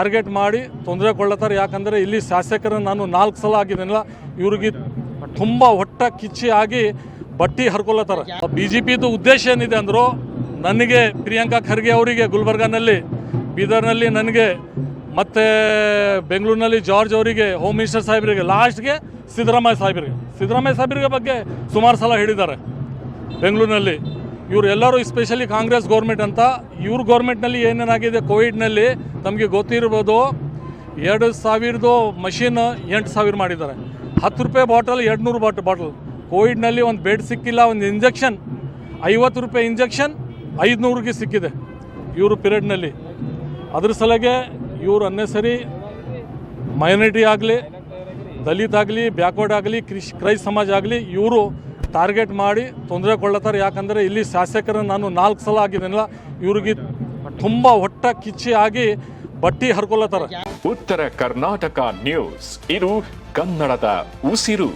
Target ಮಾಡಿ ತೊಂದರೆ ಕೊಳ್ಳತ್ತಾರೆ. ಯಾಕಂದರೆ ಇಲ್ಲಿ ಶಾಸಕರ ನಾನು ನಾಲ್ಕು ಸಲ ಆಗಿದ್ದೀನಲ್ಲ, ಇವ್ರಿಗೆ ತುಂಬ ಹೊಟ್ಟ ಕಿಚ್ಚಿ ಆಗಿ ಬಟ್ಟಿ ಹರ್ಕೊಳ್ಳತ್ತಾರೆ. ಬಿ ಜೆ ಪಿದು ಉದ್ದೇಶ ಏನಿದೆ ಅಂದರು ನನಗೆ ಪ್ರಿಯಾಂಕಾ ಖರ್ಗೆ ಅವರಿಗೆ ಗುಲ್ಬರ್ಗಾನಲ್ಲಿ, ಬೀದರ್ನಲ್ಲಿ ನನಗೆ, ಮತ್ತು ಬೆಂಗಳೂರಿನಲ್ಲಿ ಜಾರ್ಜ್ ಅವರಿಗೆ, ಹೋಮ್ ಮಿನಿಸ್ಟರ್ ಸಾಹೇಬರಿಗೆ, ಲಾಸ್ಟ್ಗೆ ಸಿದ್ದರಾಮಯ್ಯ ಸಾಹೇಬರಿಗೆ. ಸಿದ್ದರಾಮಯ್ಯ ಸಾಹೇಬರಿಗೆ ಬಗ್ಗೆ ಸುಮಾರು ಸಲ ಹೇಳಿದ್ದಾರೆ. ಬೆಂಗಳೂರಿನಲ್ಲಿ ಇವರು ಇಸ್ಪೆಷಲಿ ಸ್ಪೆಷಲಿ ಕಾಂಗ್ರೆಸ್ ಗೌರ್ಮೆಂಟ್ ಅಂತ, ಇವ್ರ ಗೌರ್ಮೆಂಟ್ನಲ್ಲಿ ಏನೇನಾಗಿದೆ ಕೋವಿಡ್ನಲ್ಲಿ ತಮಗೆ ಗೊತ್ತಿರ್ಬೋದು, ಎರಡು ಸಾವಿರದ್ದು ಮಷಿನ್ ಎಂಟು ಸಾವಿರ ಮಾಡಿದ್ದಾರೆ. ಹತ್ತು ರೂಪಾಯಿ ಬಾಟಲ್ ಎರಡು ನೂರು ಬಾಟ್ ಬಾಟಲ್ ಕೋವಿಡ್ನಲ್ಲಿ ಒಂದು ಬೆಡ್ ಸಿಕ್ಕಿಲ್ಲ, ಒಂದು ಇಂಜೆಕ್ಷನ್ ಐವತ್ತು ರೂಪಾಯಿ ಇಂಜೆಕ್ಷನ್ ಐದುನೂರಿಗೆ ಸಿಕ್ಕಿದೆ ಇವರು ಪಿರಿಯಡ್ನಲ್ಲಿ ಅದ್ರ ಸಲಗೆ ಇವರು ಅನ್ನೆಸರಿ ಮೈನಾರಿಟಿ ಆಗಲಿ, ದಲಿತ ಆಗಲಿ, ಬ್ಯಾಕ್ವರ್ಡ್ ಆಗಲಿ, ಕ್ರಿಶ್, ಕ್ರೈಸ್ತ ಸಮಾಜ ಆಗಲಿ, ಇವರು ಟಾರ್ಗೆಟ್ ಮಾಡಿ ತೊಂದರೆ ಕೊಳ್ಳತ್ತಾರೆ. ಯಾಕಂದರೆ ಇಲ್ಲಿ ಶಾಸಕರನ್ನು ನಾನು ನಾಲ್ಕು ಸಲ ಆಗಿದ್ದೀನಲ್ಲ, ಇವ್ರಿಗೆ ತುಂಬ ಹೊಟ್ಟ ಕಿಚ್ಚಿ ಆಗಿ ಬಟ್ಟಿ ಹರ್ಕೊಳ್ಳತ್ತಾರೆ. ಉತ್ತರ ಕರ್ನಾಟಕ ನ್ಯೂಸ್, ಇದು ಕನ್ನಡದ ಉಸಿರು.